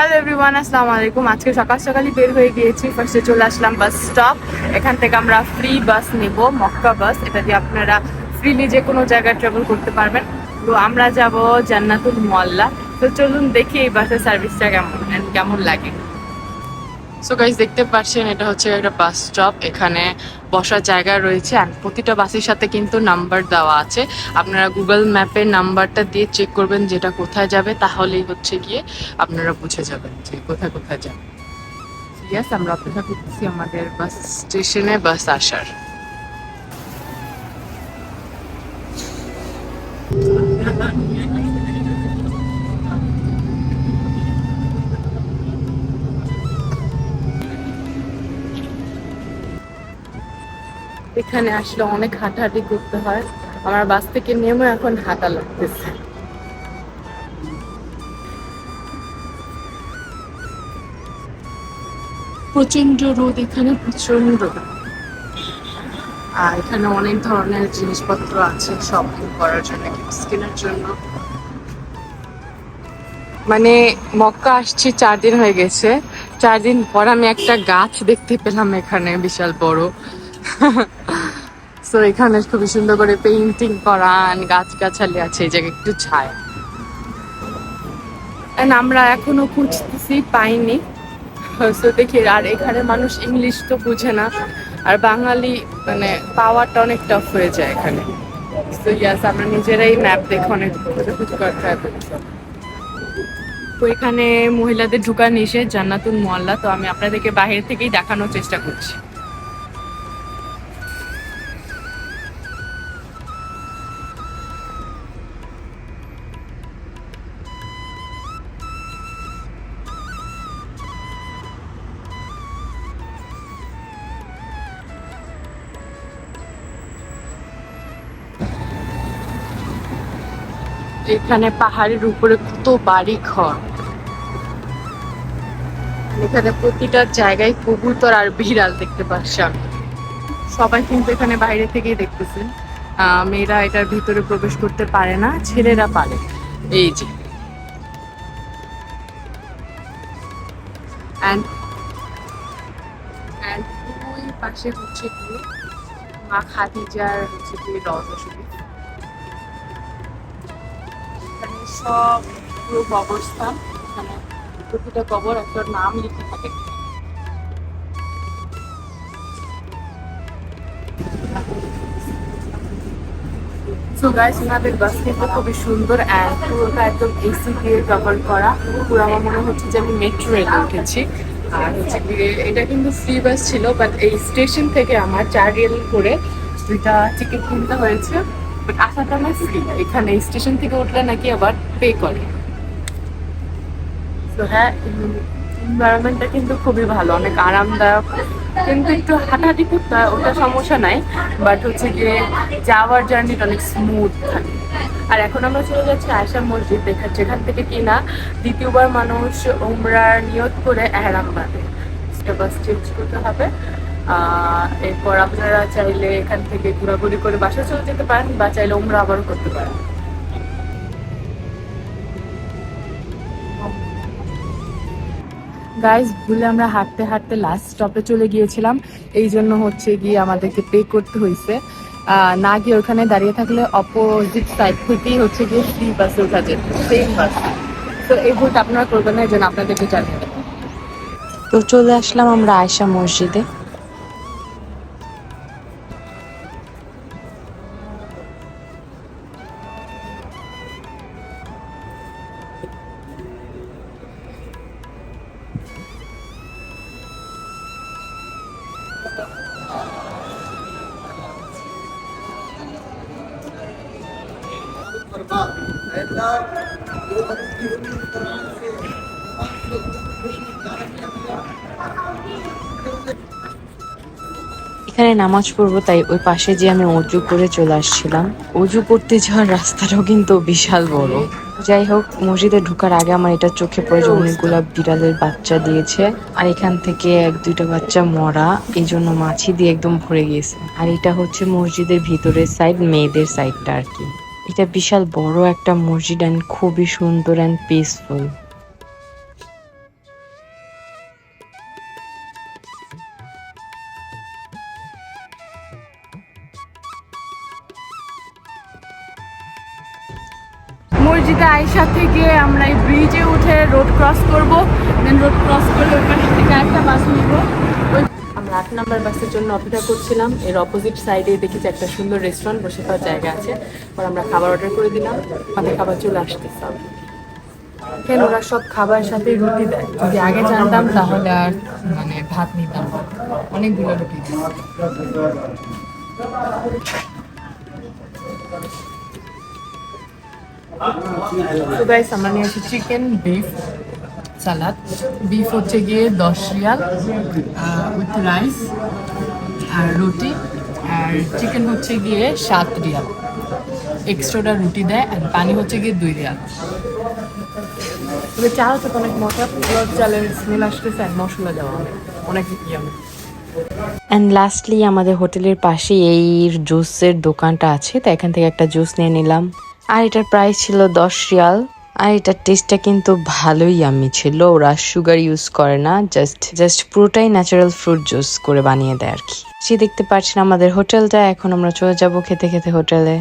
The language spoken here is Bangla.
হ্যালো এভরিওয়ান আসসালামু আলাইকুম। আজকে সকাল সকালই বের হয়ে গিয়েছি। ফার্স্টে চলে আসলাম বাস স্টপ এখান থেকে আমরা ফ্রি বাস নেব, মক্কা বাস এটা দিয়ে আপনারা ফ্রিলি যে কোনো জায়গায় ট্রাভেল করতে পারবেন। তো আমরা যাব জান্নাতুল মোয়াল্লা। তো চলুন দেখি এই বাসের সার্ভিসটা কেমন and কেমন লাগে। সো গাইজ দেখতে পাচ্ছেন, এটা হচ্ছে একটা বাস স্টপ এখানে বসার জায়গা রয়েছে আর প্রতিটা বাসের সাথে কিন্তু নাম্বার দেওয়া আছে। আপনারা গুগল ম্যাপের নাম্বারটা দিয়ে চেক করবেন যেটা কোথায় যাবে, তাহলেই হচ্ছে গিয়ে আপনারা বুঝে যাবেন যে কোথায় কোথায় যাবে। ইয়াস আমরা অপেক্ষা করতেছি আমাদের বাস স্টেশনে বাস আসার। এখানে আসলে অনেক হাঁটাহাঁটি করতে হয়। আমার বাস থেকে নেমে এখন হাঁটা লাগতেছে। প্রচণ্ড রোদ এখানে প্রচণ্ড আর এখানে অনেক ধরনের জিনিসপত্র আছে শপিং করার জন্য গিফট কেনার জন্য। মানে মক্কা আসছি চার দিন হয়ে গেছে। চার দিন পর আমি একটা গাছ দেখতে পেলাম এখানে, বিশাল বড়। সো এখানে খুবই সুন্দর করে পেইন্টিং করা গাছ গাছালি আছে, এই জায়গায় একটু ছায়া। আমরা এখনও খুঁজতেছি, পাইনি। সো দেখি, আর এখানে মানুষ ইংলিশ তো বুঝে না। আর বাঙালি মানে পাওয়াটা অনেক টাফ হয়ে যায় এখানে। তো ইয়াস আমরা নিজেরাই ম্যাপ দেখে অনেক করতে হবে তো এখানে মহিলাদের ঢুকা নিষেধ, জান্নাতুল মোয়াল্লা। তো আমি আপনাদেরকে বাইরে থেকেই দেখানোর চেষ্টা করছি। এখানে পাহাড়ের উপরে কত বাড়ি ঘর এখানে প্রতিটা জায়গায় কবুতর আর বিড়াল দেখতে পাচ্ছি আমি। সবাই কিন্তু এখানে বাইরে থেকেই দেখতেছেন আহ, মেয়েরা এটার ভিতরে প্রবেশ করতে পারে না ছেলেরা পারে। এই যে। পাশে হচ্ছে কি মা খাদিজার হচ্ছে কি রওজা সব পুরো কবরস্থান এখানে প্রতিটা কবর একটা নাম লিখে থাকে। সো গাইস ওনাদের খুবই সুন্দর অ্যান্ড পুরোটা একদম এসি দিয়ে কভার করা। পুরো আমার মনে হচ্ছে যে আমি মেট্রো রেলে উঠেছি। আর হচ্ছে এটা কিন্তু ফ্রি বাস ছিল বাট এই স্টেশন থেকে আমার চার রেল করে দুইটা টিকিট কিনতে হয়েছে। বাট আসাটা আমার ফ্রি এখানে স্টেশন থেকে উঠলে নাকি আবার পে করে। তো হ্যাঁ এনভায়রনমেন্টটা কিন্তু খুবই ভালো, অনেক আরামদায়ক। কিন্তু একটু হাঁটাহাঁটি করতে হয়, ওটা সমস্যা নাই। বাট হচ্ছে গিয়ে যাওয়ার জার্নিটা অনেক স্মুথ থাকে। আর এখন আমরা চলে যাচ্ছি আয়সা মসজিদ, দেখা যেখান থেকে কিনা দ্বিতীয়বার মানুষ উমরার নিয়ত করে এহরাম বাঁধে বাস চেঞ্জ করতে হবে। এরপর আপনারা চাইলে এখান থেকে ঘোরাঘুরি করে বাসা চলে যেতে পারেন, বা চাইলে উমরা আবারও করতে পারেন। গাইস ভুলে আমরা হাঁটতে হাঁটতে লাস্ট স্টপে চলে গিয়েছিলাম। এই জন্য হচ্ছে গিয়ে আমাদেরকে পে করতে হয়েছে। না গিয়ে ওখানে দাঁড়িয়ে থাকলে অপোজিট সাইড থেকেই হচ্ছে গিয়ে ফ্রি বাসে উঠা যেত। সেম বাস তো এই ভোট আপনারা করবেন না, এই জন্য আপনাদেরকে জানিয়ে তো চলে আসলাম আমরা আয়সা মসজিদে। এখানে নামাজ পড়ব, তাই ওই পাশে যে আমি অজু করে চলে আসছিলাম। অজু করতে যাওয়ার রাস্তাটাও কিন্তু বিশাল বড়। যাই হোক, মসজিদে ঢুকার আগে আমার এটা চোখে পড়ে যে অনেকগুলা বিড়ালের বাচ্চা দিয়েছে। আর এখান থেকে এক, দুইটা বাচ্চা মরা এই জন্য মাছি দিয়ে একদম ভরে গিয়েছে। আর এটা হচ্ছে মসজিদের ভিতরের সাইড মেয়েদের সাইডটা আর কি। এটা বিশাল বড় একটা মসজিদ অ্যান্ড খুবই সুন্দর অ্যান্ড পিসফুল মসজিদে আয়সা থেকে আমরা এই ব্রিজে উঠে রোড ক্রস করব। দেন রোড ক্রস করে ওখান থেকে একটা বাস নিব। আমরা আট নাম্বার বাসের জন্য অপেক্ষা করছিলাম। এর অপোজিট সাইডে দেখি যে একটা সুন্দর রেস্টুরেন্ট বসে খাওয়ার জায়গা আছে। পর আমরা খাবার অর্ডার করে দিলাম। আমাদের খাবার চলে আসতেছে। কেন ওরা সব খাবার সাথে রুটি দেয়? যদি আগে জানতাম তাহলে আর মানে ভাত নিতাম। অনেকগুলো রুটি তো গাইস আমরা নিয়েছি চিকেন বিফ সালাদ বিফ হচ্ছে গিয়ে দশ রিয়াল উইথ রাইস আর রুটি। আর চিকেন হচ্ছে গিয়ে সাত রিয়াল। এক্সট্রাটা রুটি দেয় আর পানি হচ্ছে গিয়ে দুই রিয়াল। তবে চাল হচ্ছে অনেক মশলা পুরো চালের স্মেল আসতেছে আর মশলা দেওয়া অনেক ইয়ামি অ্যান্ড লাস্টলি আমাদের হোটেলের পাশে এই জুসের দোকানটা আছে। তো এখান থেকে একটা জুস নিয়ে নিলাম। আর এটার প্রাইস ছিল দশ রিয়াল। আর এটার টেস্টটা কিন্তু ভালোই আমি ছিল। ওরা সুগার ইউজ করে না জাস্ট জাস্ট পুরোটাই ন্যাচারাল ফ্রুট জুস করে বানিয়ে দেয় আর কি। সে দেখতে পাচ্ছেন আমাদের হোটেলটা এখন আমরা চলে যাব খেতে খেতে হোটেলে